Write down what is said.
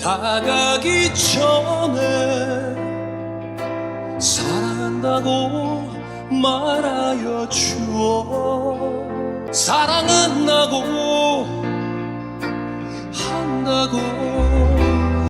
다가기 전에 사랑한다고 말하여 주어. 사랑한다고 한다고